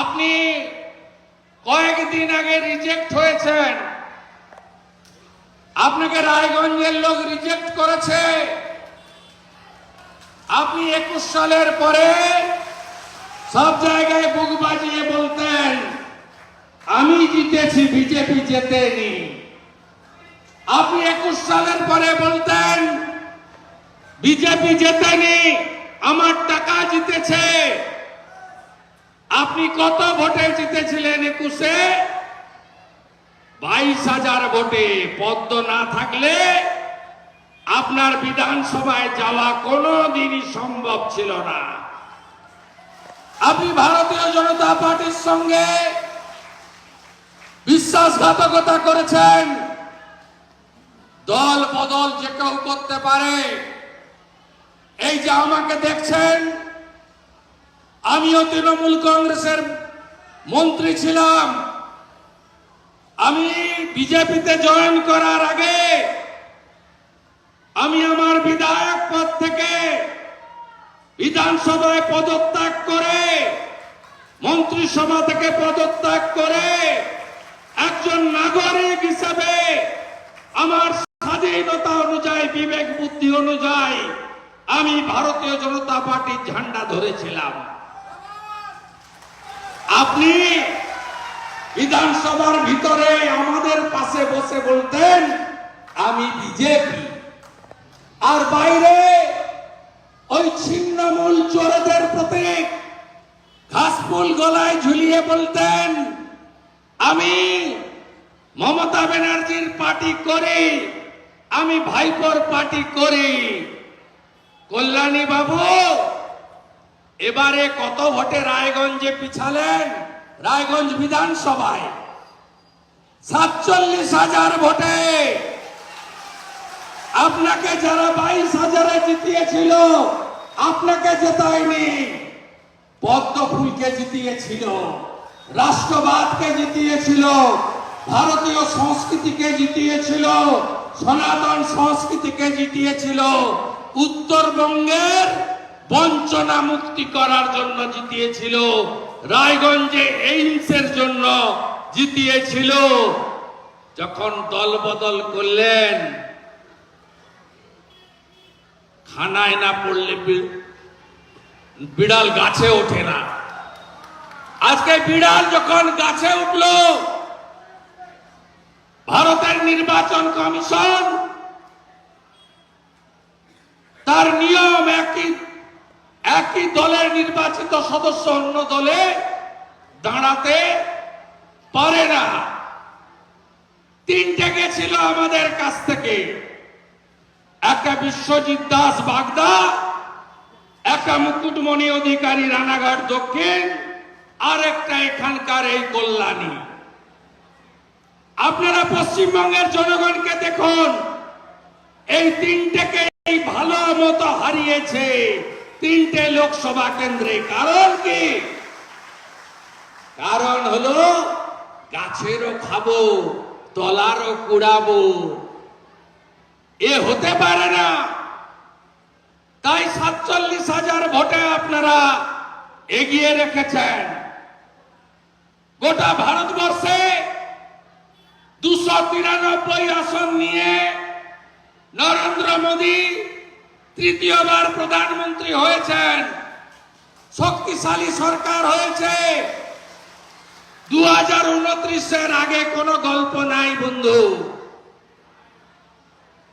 আপনি কয়েকদিন আগে রিজেক্ট হয়েছেন। আপনাকে রায়গঞ্জের লোক রিজেক্ট করেছে। আপনি একুশ সালের পরে সব জায়গায় বুক বাজিয়ে বলতেন, আমি জিতেছি, বিজেপি জেতেনি। আপনি একুশ সালের পরে বলতেন, বিজেপি জেতেনি, আমার টাকা জিতেছে। আপনি কত ভোটে জিতেছিলেন একুশে? বাইশ হাজার ভোটে পদ্ম না থাকলে আপনার বিধানসভায় যাওয়া কোনো দিনই সম্ভব ছিল না। আপনি ভারতীয় জনতা পার্টির সঙ্গে বিশ্বাসঘাতকতা করেছেন। দল বদল যে কেউ করতে পারে, এই যে আমাকে দেখছেন আমিও তৃণমূল কংগ্রেসের মন্ত্রী ছিলাম। আমি বিজেপিতে জয়েন করার আগে আমি আমার বিধায়ক পদ থেকে বিধানসভায় পদত্যাগ করে, মন্ত্রিসভা থেকে পদত্যাগ করে একজন নাগরিক হিসেবে আমার স্বাধীনতা অনুযায়ী, বিবেক বুদ্ধি অনুযায়ী আমি ভারতীয় জনতা পার্টির ঝান্ডা ধরেছিলাম। আপনি বিধানসভার ভিতরে আমাদের পাশে বসে বলতেন, আমি বিজেপি। আর বাইরে ওই ছিন্নমূল চোরদের প্রতীক, ঘাসফুল গলায় ঝুলিয়ে বলতেন, আমি মমতা ব্যানার্জির পার্টি করি, আমি ভাইপোর পার্টি করি। কল্যাণী বাবু এবারে কত ভোটে রায়গঞ্জে পিছালেন? রায়গঞ্জ বিধানসভায়। সাতচল্লিশ হাজার ভোটে। আপনাকে যারা বাইশ হাজারে জিতিয়েছিল, আপনাকে জেতায়নি। পদ্ম ফুলকে জিতিয়েছিল, রাষ্ট্রবাদকে জিতিয়েছিল, ভারতীয় সংস্কৃতিকে জিতিয়েছিল, সনাতন সংস্কৃতিকে জিতিয়েছিল। উত্তরবঙ্গের বঞ্চনা মুক্তি করার জন্য জিতিয়েছিল। রায়গঞ্জে এইমসের জন্য জিতিয়েছিল। যখন দল বদল করলেন, খানায় না পড়লে বিড়াল গাছে ওঠে না। আজকে বিড়াল যখন গাছে উঠল, ভারতের নির্বাচন কমিশন তার নিয়ম একই একই দলের নির্বাচিত সদস্য অন্য দলে দাঁড়াতে পারে না। তিনটে গেছিল আমাদের কাছ থেকে। একটা বিশ্বজিৎ দাস বাগদা, একটা মুকুটমণি অধিকারী রানাঘাট দক্ষিণ, আর একটা এখানকার এই কল্যাণী। আপনারা পশ্চিমবঙ্গের জনগণকে দেখুন, এই তিনটেকে এই ভালো মতো হারিয়েছে। তিনটে লোকসভা কেন্দ্রে কারণ কি? কারণ হলো গাছেরও খাব, তলারও কুড়াবো। এ হতে পারে না। তাই সাতচল্লিশ হাজার ভোটে আপনারা এগিয়ে রেখেছেন। গোটা ভারতবর্ষে দুশো তিরানব্বই আসন নিয়ে নরেন্দ্র মোদী তৃতীয়বার প্রধানমন্ত্রী হয়েছেন, শক্তিশালী সরকার হয়েছে। দু হাজার উনত্রিশের আগে কোনো গল্প নাই, বন্ধু।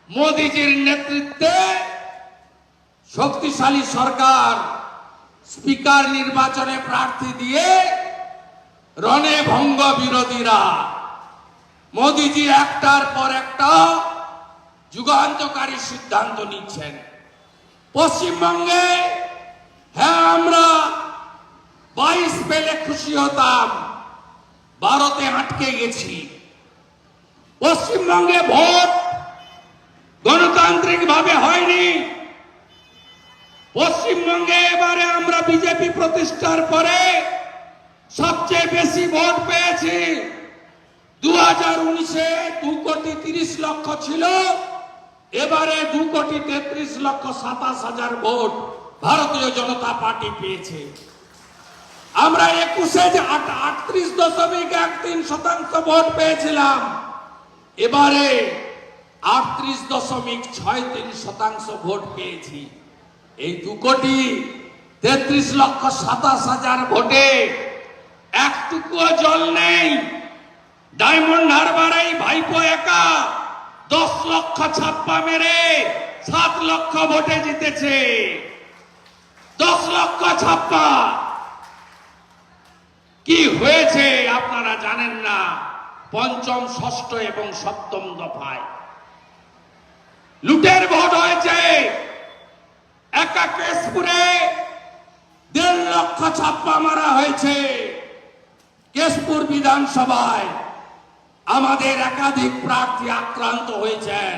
মোদিজির নেতৃত্বে শক্তিশালী সরকার স্পিকার নির্বাচনে প্রার্থী দিয়ে রণে ভঙ্গ বিরোধীরা। মোদিজি একটার পর একটা যুগান্তকারী সিদ্ধান্ত নিচ্ছেন। পশ্চিমবঙ্গে হ্যাঁ আমরা বাইশ পেলে খুশি হতাম, ভারতে আটকে গেছি। পশ্চিমবঙ্গে ভোট গণতান্ত্রিক ভাবে হয়নি। পশ্চিমবঙ্গে এবারে আমরা বিজেপি প্রতিষ্ঠার পরে সবচেয়ে বেশি ভোট পেয়েছি। দু হাজার উনিশে দু কোটি তিরিশ লক্ষ ছিল। এবারে দু কোটি তেত্রিশ লক্ষ সাতাশ হাজার ভোট ভারতীয় জনতা পার্টি পেয়েছে। আমরা একুশে যে আটত্রিশ দশমিক এক তিন শতাংশ ভোট পেয়েছিলাম, এবারে আটত্রিশ দশমিক ছয় তিন শতাংশ ভোট পেয়েছি। এই দু কোটি তেত্রিশ লক্ষ সাতাশ হাজার ভোটে একটুকুও জল নেই। ডায়মন্ড হারবার এই ভাইপো একা দশ লক্ষ ছাপ্পা মেরে সাত লক্ষ ভোটে জিতেছে। দশ লক্ষ ছাপ্পা। কি হয়েছে আপনারা জানেন না? পঞ্চম, ষষ্ঠ এবং সপ্তম দফায়। লুটের ভোট হয়েছে। একা কেশপুরে দেড় লক্ষ ছাপ্পা মারা হয়েছে। কেশপুর বিধানসভায় আমাদের একাধিক প্রার্থী আক্রান্ত হয়েছেন।